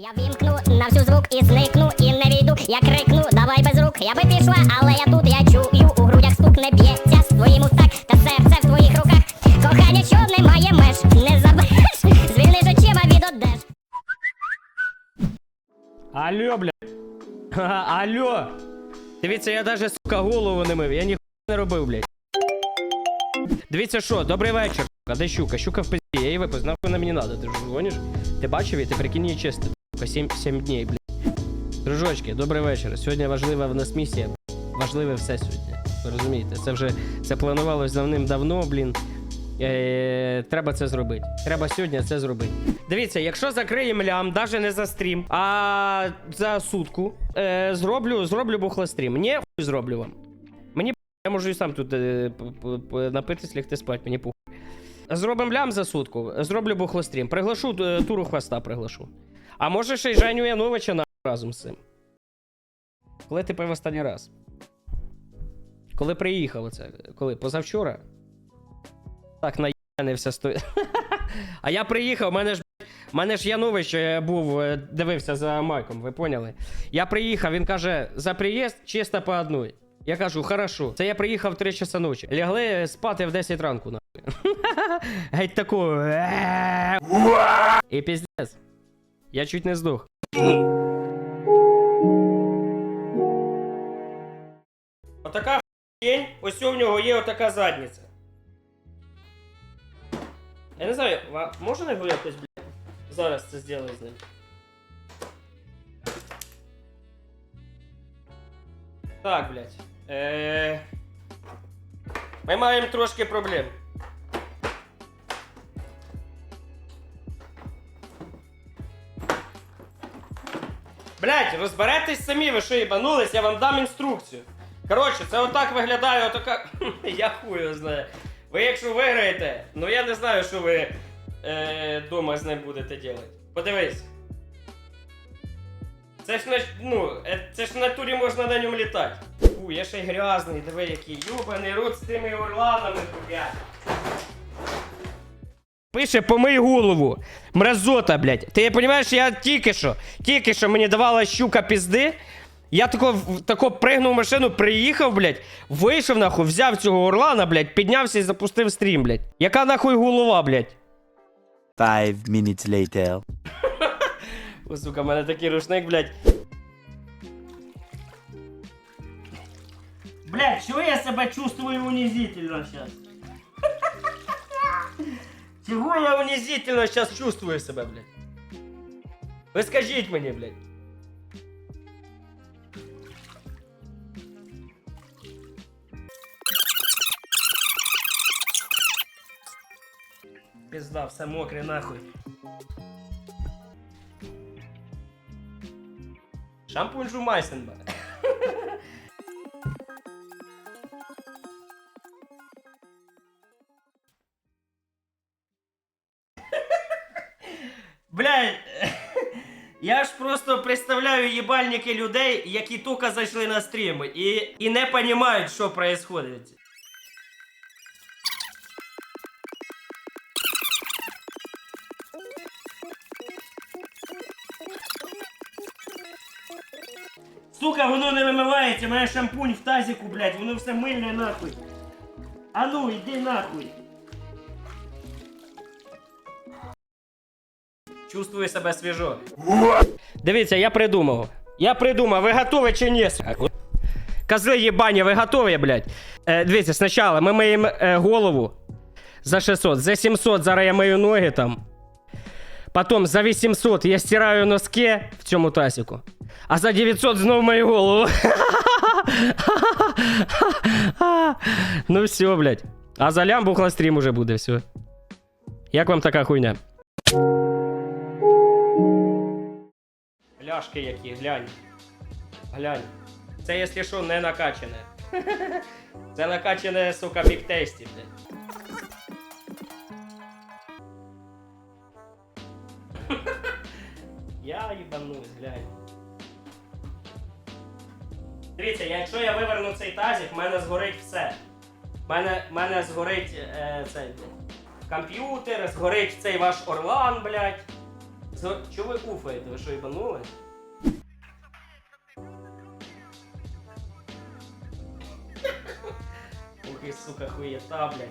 Я вімкну на всю звук і зникну, і не війду. Я крикну, давай без рук. Я би пішла, але я тут, я чую, у грудях стук не б'ється з твоїм устак, та серце в твоїх руках. Кохання, що немає меж, не забереш, звільниш очима від одеж. Алло, блядь. Алло. Дивіться, я даже, сука, голову не мив. Я ніхуя не робив, блядь. Дивіться, що, добрий вечір. А де щука? Щука в пизді, я її випустив. Нахуй на мені надо, ти ж гониш? Ти бачив її? Ти прикинь її чисто. Сука, 7, 7 днів, блядь. Дружочки, добрий вечір. Сьогодні важлива в нас місія. Важливе все сьогодні. Ви розумієте? Це вже це планувалось давним-давно, блін. Е, треба це зробити. Треба сьогодні це зробити. Дивіться, якщо закриємо лям, навіть не за стрім, а за сутку, е, зроблю, зроблю бухлострім. Ні, хуй зроблю вам. Мені я можу і сам тут е, напитись, лягти спати, мені пух. Зробимо лям за сутку, зроблю бухлострім. Приглашу е, туру хвоста, приглашу. А може ще й Женю Яновича на разом з цим. Коли ти пив останній раз? Коли приїхав оце? Коли? Позавчора? Так, наїбанився сто. А я приїхав, мене ж. в Мене ж Янович е, був, е, дивився за Майком, ви поняли? Я приїхав, він каже, за приїзд чисто по одной. Я кажу, хорошо. Це я приїхав в 3 часа ночі. Лягли спати в 10 ранку, нахуй. Геть таку. І піздець. Я чуть не здох. Отака хень, ось у нього є отака задниця. Я не знаю, можна його якось, блядь, зараз це зробити з ним? Так, блядь. Е... Ми маємо трошки проблем. Блять, розберетесь самі, ви що їбанулись, я вам дам інструкцію. Коротше, це отак виглядає отака. я його знаю. Ви якщо виграєте, ну я не знаю, що ви е, дома з ним будете робити. Подивись. Це ж на ну, е, це ж в натурі можна на ньому літати. Фу, я ще й грязний, диви який. Юбаний рот з тими орланами, блядь. Пише помий голову. Мразота, блядь. Ти розумієш, я тільки що, тільки що мені давала щука пізди. Я тако, тако пригнув в машину, приїхав, блядь, вийшов нахуй, взяв цього орлана, блядь, піднявся і запустив стрім, блядь. Яка нахуй голова, блядь? Five minutes later. О, сука, в мене такий рушник, блядь. Блядь, чего я себя чувствую унизительно сейчас? Чего унизительно сейчас чувствую себя, блядь? Ви скажіть мені, блядь. Пизда, все мокре нахуй. Шампунь Жумайсенба. Блядь, я ж просто представляю їбальники людей, які тільки зайшли на стрім і, і не розуміють, що відбувається. Сука, воно не вимивається, у мене шампунь в тазику, блядь, воно все мильне нахуй. А ну, іди нахуй. Чувствую себе свіжо. Дивіться, я придумав. Я придумав, ви готові чи ні? Козли єбані, ви готові, блядь? Е, дивіться, спочатку ми миємо е, голову за 600, за 700 зараз я мию ноги там. Потім за 800 я стираю носки в цьому тазику. А за 900 знов мою голову. ну все, блядь. А за лям бухлострім уже буде все. Як вам така хуйня? Ляшки які, глянь. Глянь. Це, якщо що, не накачане. Це накачане, сука, біктейсті, блядь. Я їбанусь, глянь. Дивіться, якщо я виверну цей тазик, в мене згорить все. В мене, мене згорить е, цей комп'ютер, згорить цей ваш Орлан, блядь. Чого ви уфаєте? Ви що, їбанули? Ух і, сука, хуєта, блядь.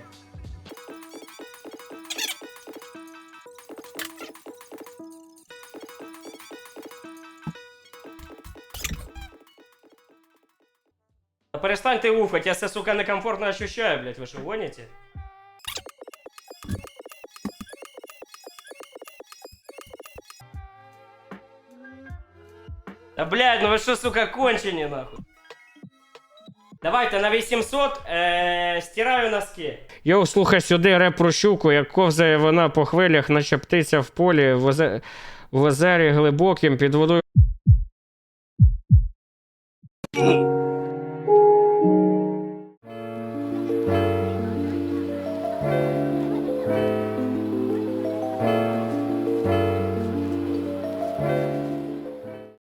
Перестаньте уфать, я себя, сука, некомфортно ощущаю, блядь, вы что, гоните? Да блядь, ну ви що, сука, кончені, нахуй. Давайте на 800 е, э, стираю носки. Йоу, слухай сюди реп про щуку, як ковзає вона по хвилях, наче птиця в полі, в, озе... в озері глибоким під водою.